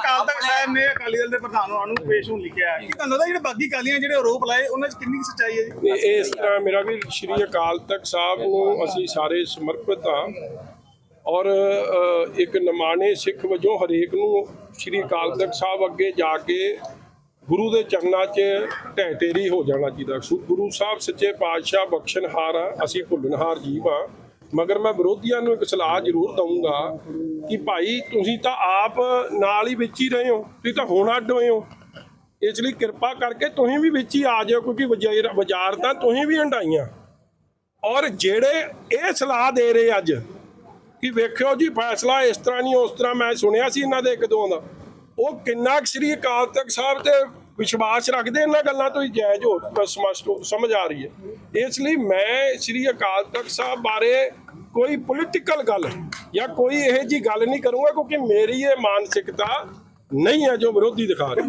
ਅਕਾਲ ਤਖਤ ਸਾਹਿਬ ਨੇ ਅਕਾਲੀ ਦਲ ਦੇ ਪ੍ਰਧਾਨ ਹੋਰਾਂ ਨੂੰ ਪੇਸ਼ ਹੋਣ ਲਿਖਿਆ ਹੈ। ਕੀ ਤੁਹਾਨੂੰ ਲੱਗਦਾ ਜਿਹੜੇ ਬਾਗੀ ਅਕਾਲੀਆਂ ਜਿਹੜੇ ਆਰੋਪ ਲਾਏ ਉਹਨਾਂ 'ਚ ਕਿੰਨੀ ਸੱਚਾਈ ਹੈ ਜੀ? ਤੇ ਇਸ ਤਰ੍ਹਾਂ ਮੇਰਾ ਵੀ ਸ਼੍ਰੀ ਅਕਾਲ ਤਖਤ ਸਾਹਿਬ ਨੂੰ ਅਸੀਂ ਸਾਰੇ ਸਮਰਪਿਤ ਹਾਂ। ਔਰ ਇੱਕ ਨਿਮਾਣੇ ਸਿੱਖ ਵਜੋਂ ਹਰੇਕ ਨੂੰ ਸ਼੍ਰੀ ਅਕਾਲ ਤਖਤ ਸਾਹਿਬ ਅੱਗੇ ਜਾ ਕੇ ਗੁਰੂ ਦੇ ਚਰਨਾਂ 'ਚ ਢਹਿ ਢੇਰੀ ਹੋ ਜਾਣਾ ਚਾਹੀਦਾ। ਸੋ ਗੁਰੂ ਸਾਹਿਬ ਸੱਚੇ ਪਾਤਸ਼ਾਹ ਬਖਸ਼ਣਹਾਰ ਆ ਅਸੀਂ ਭੁੱਲਣਹਾਰ ਜੀਵ ਆ ਮਗਰ ਮੈਂ ਵਿਰੋਧੀਆਂ ਨੂੰ ਇੱਕ ਸਲਾਹ ਜ਼ਰੂਰ ਦਊਂਗਾ ਕਿ ਭਾਈ ਤੁਸੀਂ ਤਾਂ ਆਪ ਨਾਲ ਹੀ ਵਿੱਚ ਹੀ ਰਹੇ ਹੋ, ਤੁਸੀਂ ਤਾਂ ਹੁਣ ਅੱਡ ਹੋਏ ਹੋ। ਇਸ ਲਈ ਕਿਰਪਾ ਕਰਕੇ ਤੁਸੀਂ ਵੀ ਵਿੱਚ ਹੀ ਆ ਜਾਓ ਕਿਉਂਕਿ ਵਜ਼ਾਰ ਬਾਜ਼ਾਰ ਤਾਂ ਤੁਸੀਂ ਵੀ ਹੰਡਾਈਆਂ ਔਰ ਜਿਹੜੇ ਇਹ ਸਲਾਹ ਦੇ ਰਹੇ ਅੱਜ, ਕਿ ਵੇਖਿਓ ਜੀ ਫੈਸਲਾ ਇਸ ਤਰ੍ਹਾਂ ਨਹੀਂ, ਉਸ ਤਰ੍ਹਾਂ ਮੈਂ ਸੁਣਿਆ ਸੀ ਇਹਨਾਂ ਦੇ ਇੱਕ ਦੋ ਦਾ। ਉਹ ਕਿੰਨਾ ਕੁ ਸ੍ਰੀ ਅਕਾਲ ਤਖਤ ਸਾਹਿਬ ਤੇ ਵਿਸ਼ਵਾਸ ਰੱਖਦੇ ਇਹਨਾਂ ਗੱਲਾਂ ਤੋਂ ਹੀ ਜਾਇਜ਼ ਹੋ ਸਮਝ ਆ ਰਹੀ ਹੈ। ਇਸ ਲਈ ਮੈਂ ਸ੍ਰੀ ਅਕਾਲ ਤਖਤ ਸਾਹਿਬ ਬਾਰੇ ਕੋਈ ਪੋਲੀਟੀਕਲ ਗੱਲ ਜਾਂ ਕੋਈ ਇਹੋ ਜੀ ਗੱਲ ਨਹੀਂ ਕਰੂੰਗਾ ਕਿਉਂਕਿ ਮੇਰੀ ਇਹ ਮਾਨਸਿਕਤਾ ਨਹੀਂ ਹੈ ਜੋ ਵਿਰੋਧੀ ਦਿਖਾ ਰਹੇ।